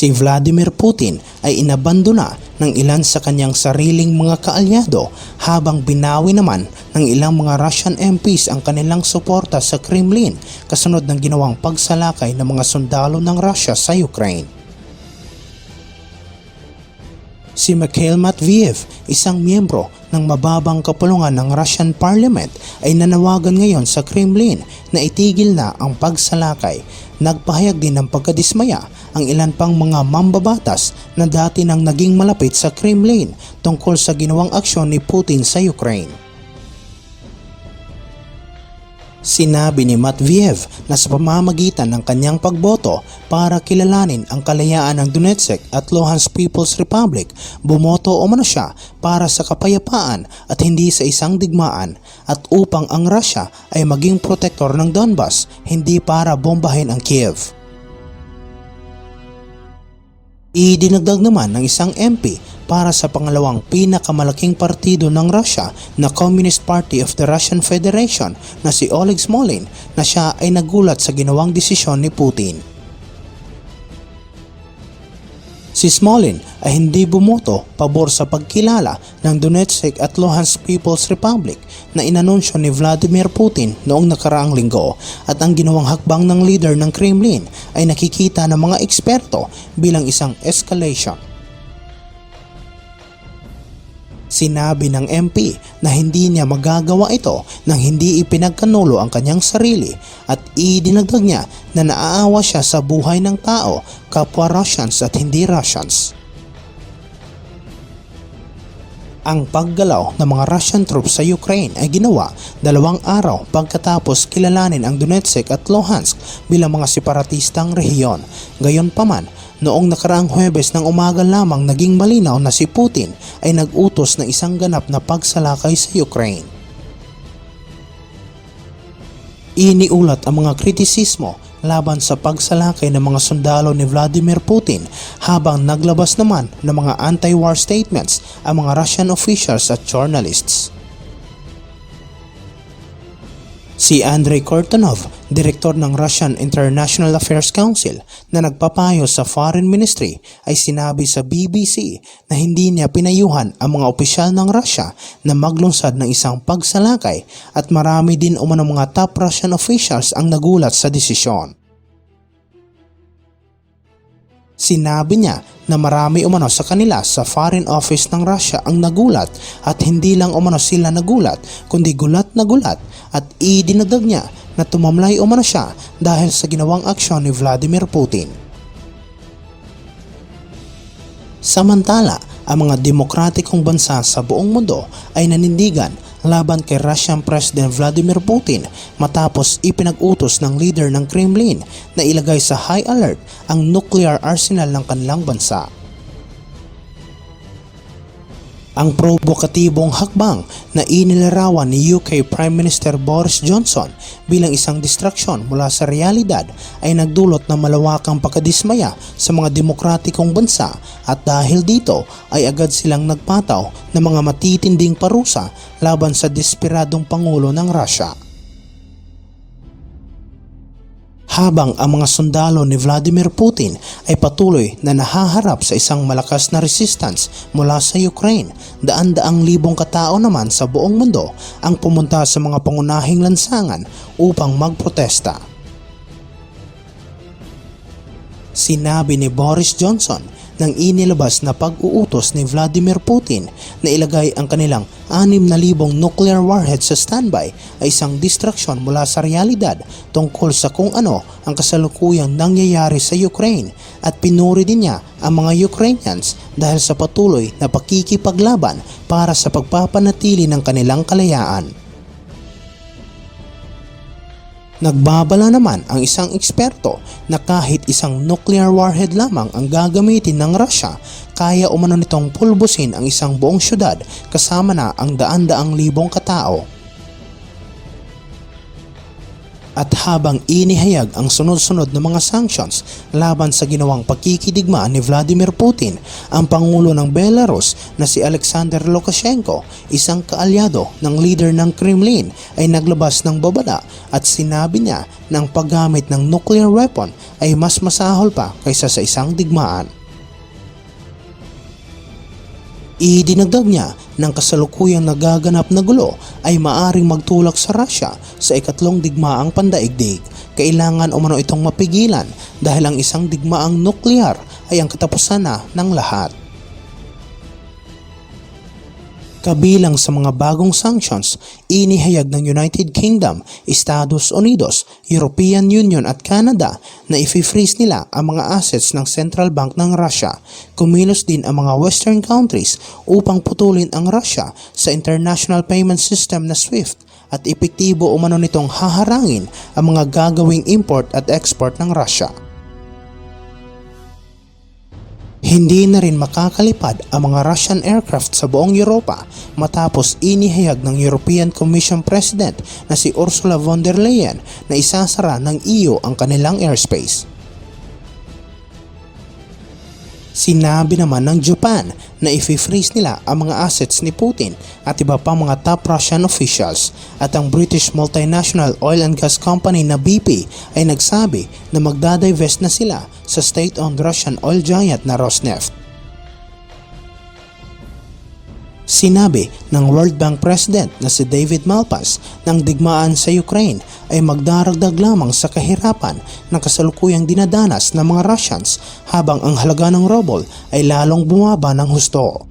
Si Vladimir Putin ay inabandona ng ilan sa kanyang sariling mga kaalyado habang binawi naman ng ilang mga Russian MPs ang kanilang suporta sa Kremlin kasunod ng ginawang pagsalakay ng mga sundalo ng Russia sa Ukraine. Si Mikhail Matviev, isang miyembro ng mababang kapulungan ng Russian Parliament ay nanawagan ngayon sa Kremlin na itigil na ang pagsalakay. Nagpahayag din ng pagkadismaya ang ilan pang mga mambabatas na dati nang naging malapit sa Kremlin tungkol sa ginawang aksyon ni Putin sa Ukraine. Sinabi ni Matviev na sa pamamagitan ng kanyang pagboto para kilalanin ang kalayaan ng Donetsk at Luhansk People's Republic, bumoto umano siya para sa kapayapaan at hindi sa isang digmaan at upang ang Russia ay maging protektor ng Donbas, hindi para bombahin ang Kiev. Idinagdag naman ng isang MP para sa pangalawang pinakamalaking partido ng Russia na Communist Party of the Russian Federation na si Oleg Smolin na siya ay nagulat sa ginawang desisyon ni Putin. Si Smolin ay hindi bumoto pabor sa pagkilala ng Donetsk at Luhansk People's Republic na inanunsyo ni Vladimir Putin noong nakaraang linggo. At ang ginawang hakbang ng leader ng Kremlin ay nakikita ng mga eksperto bilang isang escalation Sinabi ng MP na hindi niya magagawa ito nang hindi ipinagkanulo ang kanyang sarili at idinagdag niya na naaawa siya sa buhay ng tao, kapwa Russians at hindi Russians. Ang paggalaw ng mga Russian troops sa Ukraine ay ginawa dalawang araw pagkatapos kilalanin ang Donetsk at Luhansk bilang mga separatistang rehiyon. Gayonpaman, Noong nakaraang Huwebes ng umaga lamang naging malinaw na si Putin ay nag-utos ng isang ganap na pagsalakay sa Ukraine. Iniulat ang mga kritisismo laban sa pagsalakay ng mga sundalo ni Vladimir Putin habang naglabas naman ng mga anti-war statements ang mga Russian officials at journalists. Si Andrei Kortunov, direktor ng Russian International Affairs Council na nagpapayo sa Foreign Ministry ay sinabi sa BBC na hindi niya pinayuhan ang mga opisyal ng Russia na maglunsad ng isang pagsalakay at marami din umano mga top Russian officials ang nagulat sa desisyon. Sinabi niya na marami umano sa kanila sa Foreign Office ng Russia ang nagulat at hindi lang umano sila nagulat kundi gulat na gulat at idinagdag niya na tumamlay umano siya dahil sa ginawang aksyon ni Vladimir Putin. Samantala, ang mga demokratikong bansa sa buong mundo ay nanindigan laban kay Russian President Vladimir Putin matapos ipinag-utos ng leader ng Kremlin na ilagay sa high alert ang nuclear arsenal ng kanilang bansa. Ang provokatibong hakbang na inilarawan ni UK Prime Minister Boris Johnson bilang isang distraksyon mula sa realidad ay nagdulot ng malawakang pagkadismaya sa mga demokratikong bansa at dahil dito ay agad silang nagpataw ng mga matitinding parusa laban sa desperadong pangulo ng Russia. Habang ang mga sundalo ni Vladimir Putin ay patuloy na nahaharap sa isang malakas na resistance mula sa Ukraine. Daan-daang libong katao naman sa buong mundo ang pumunta sa mga pangunahing lansangan upang magprotesta. Sinabi ni Boris Johnson ng inilabas na pag-uutos ni Vladimir Putin na ilagay ang kanilang 6,000 nuclear warhead sa standby ay isang distraksyon mula sa realidad tungkol sa kung ano ang kasalukuyang nangyayari sa Ukraine at pinuri din niya ang mga Ukrainians dahil sa patuloy na pakikipaglaban para sa pagpapanatili ng kanilang kalayaan. Nagbabala naman ang isang eksperto na kahit isang nuclear warhead lamang ang gagamitin ng Russia, kaya umano nitong pulbusin ang isang buong syudad kasama na ang daan-daang libong katao. At habang inihayag ang sunod-sunod na mga sanctions laban sa ginawang pagkikidigma ni Vladimir Putin, ang Pangulo ng Belarus na si Alexander Lukashenko, isang kaalyado ng leader ng Kremlin, ay naglabas ng babala at sinabi niya na ang paggamit ng nuclear weapon ay mas masahol pa kaysa sa isang digmaan. Idinagdag niya ng kasalukuyang nagaganap na gulo ay maaring magtulak sa Russia sa ikatlong digmaang pandaigdig. Kailangan umano itong mapigilan dahil ang isang digmaang nuklear ay ang katapusan na ng lahat. Kabilang sa mga bagong sanctions, inihayag ng United Kingdom, Estados Unidos, European Union at Canada na i-freeze nila ang mga assets ng Central Bank ng Russia. Kumilos din ang mga Western countries upang putulin ang Russia sa International Payment System na SWIFT at epektibo umano nitong haharangin ang mga gagawing import at export ng Russia. Hindi na rin makakalipad ang mga Russian aircraft sa buong Europa matapos inihayag ng European Commission President na si Ursula von der Leyen na isasara ng EU ang kanilang airspace. Sinabi naman ng Japan na i-freeze nila ang mga assets ni Putin at iba pang mga top Russian officials at ang British multinational oil and gas company na BP ay nagsabi na magdadivest na sila sa state-owned Russian oil giant na Rosneft. Sinabi ng World Bank President na si David Malpass ng digmaan sa Ukraine ay magdaragdag lamang sa kahirapan ng kasalukuyang dinadanas ng mga Russians habang ang halaga ng ruble ay lalong bumaba ng husto.